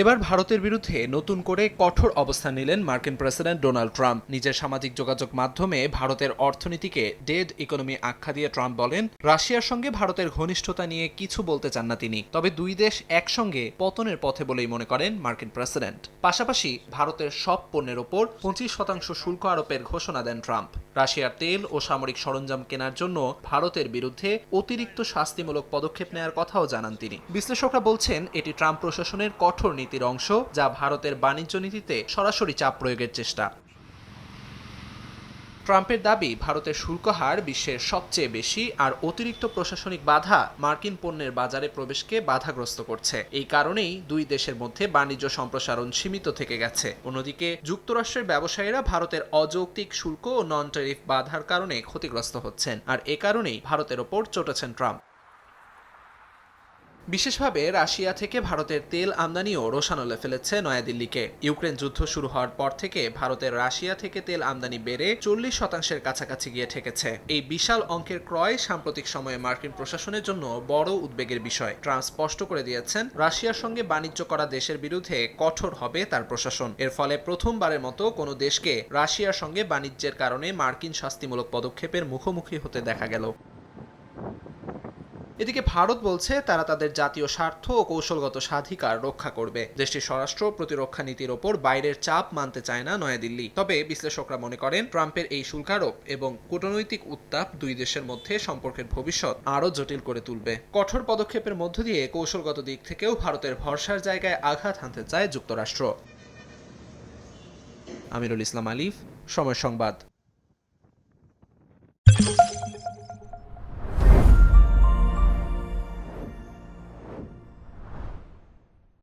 এবার ভারতের বিরুদ্ধে নতুন করে কঠোর অবস্থান নিলেন মার্কিন প্রেসিডেন্ট ডোনাল্ড ট্রাম্প। নিজের সামাজিক যোগাযোগ মাধ্যমে ভারতের অর্থনীতিকে ডেড ইকোনমি আখ্যা দিয়ে ট্রাম্প বলেন, রাশিয়ার সঙ্গে ভারতের ঘনিষ্ঠতা নিয়ে কিছু বলতে চান না তিনি। তবে দুই দেশ একসঙ্গে পতনের পথে বলেই মনে করেন মার্কিন প্রেসিডেন্ট। পাশাপাশি ভারতের সব পণ্যের ওপর পঁচিশ শতাংশ শুল্ক আরোপের ঘোষণা দেন ট্রাম্প। রাশিয়ার তেল ও সামরিক সরঞ্জাম কেনার জন্য ভারতের বিরুদ্ধে অতিরিক্ত শাস্তিমূলক পদক্ষেপ নেওয়ার কথাও জানান তিনি। বিশ্লেষকরা বলছেন, এটি ট্রাম্প প্রশাসনের কঠোর নীতির অংশ, যা ভারতের বাণিজ্য নীতিতে সরাসরি চাপ প্রয়োগের চেষ্টা। ট্রাম্পের দাবি, ভারতের শুল্ক হার বিশ্বের সবচেয়ে বেশি আর অতিরিক্ত প্রশাসনিক বাধা মার্কিন পণ্যের বাজারে প্রবেশকে বাধাগ্রস্ত করছে। এই কারণেই দুই দেশের মধ্যে বাণিজ্য সম্প্রসারণ সীমিত থেকে গেছে। অন্যদিকে, যুক্তরাষ্ট্রের ব্যবসায়ীরা ভারতের অযৌক্তিক শুল্ক ও নন ট্যারিফ বাধার কারণে ক্ষতিগ্রস্ত হচ্ছেন। আর এ কারণেই ভারতের ওপর চটেছেন ট্রাম্প। বিশেষভাবে রাশিয়া থেকে ভারতের তেল আমদানিও রোশানলে ফেলেছে নয়াদিল্লিকে। ইউক্রেন যুদ্ধ শুরু হওয়ার পর থেকে ভারতের রাশিয়া থেকে তেল আমদানি বেড়ে চল্লিশ শতাংশের কাছাকাছি গিয়ে ঠেকেছে। এই বিশাল অঙ্কের ক্রয় সাম্প্রতিক সময়ে মার্কিন প্রশাসনের জন্য বড় উদ্বেগের বিষয়। ট্রাম্প স্পষ্ট করে দিয়েছেন, রাশিয়ার সঙ্গে বাণিজ্য করা দেশের বিরুদ্ধে কঠোর হবে তার প্রশাসন। এর ফলে প্রথমবারের মতো কোনো দেশকে রাশিয়ার সঙ্গে বাণিজ্যের কারণে মার্কিন শাস্তিমূলক পদক্ষেপের মুখোমুখি হতে দেখা গেল। এদিকে ভারত বলছে তারা তাদের জাতীয় স্বার্থ ও কৌশলগত স্বাধিকার রক্ষা করবে। দেশটির স্বরাষ্ট্র প্রতিরক্ষা নীতির ওপর বাইরের চাপ মানতে চায় না নয়াদিল্লি। তবে বিশ্লেষকরা মনে করেন, ট্রাম্পের এই শুল্কারোপ এবং কূটনৈতিক উত্তাপ দুই দেশের মধ্যে সম্পর্কের ভবিষ্যৎ আরও জটিল করে তুলবে। কঠোর পদক্ষেপের মধ্য দিয়ে কৌশলগত দিক থেকেও ভারতের ভরসার জায়গায় আঘাত হানতে চায় যুক্তরাষ্ট্র। আমিরুল ইসলাম আলিফ, সময় সংবাদ।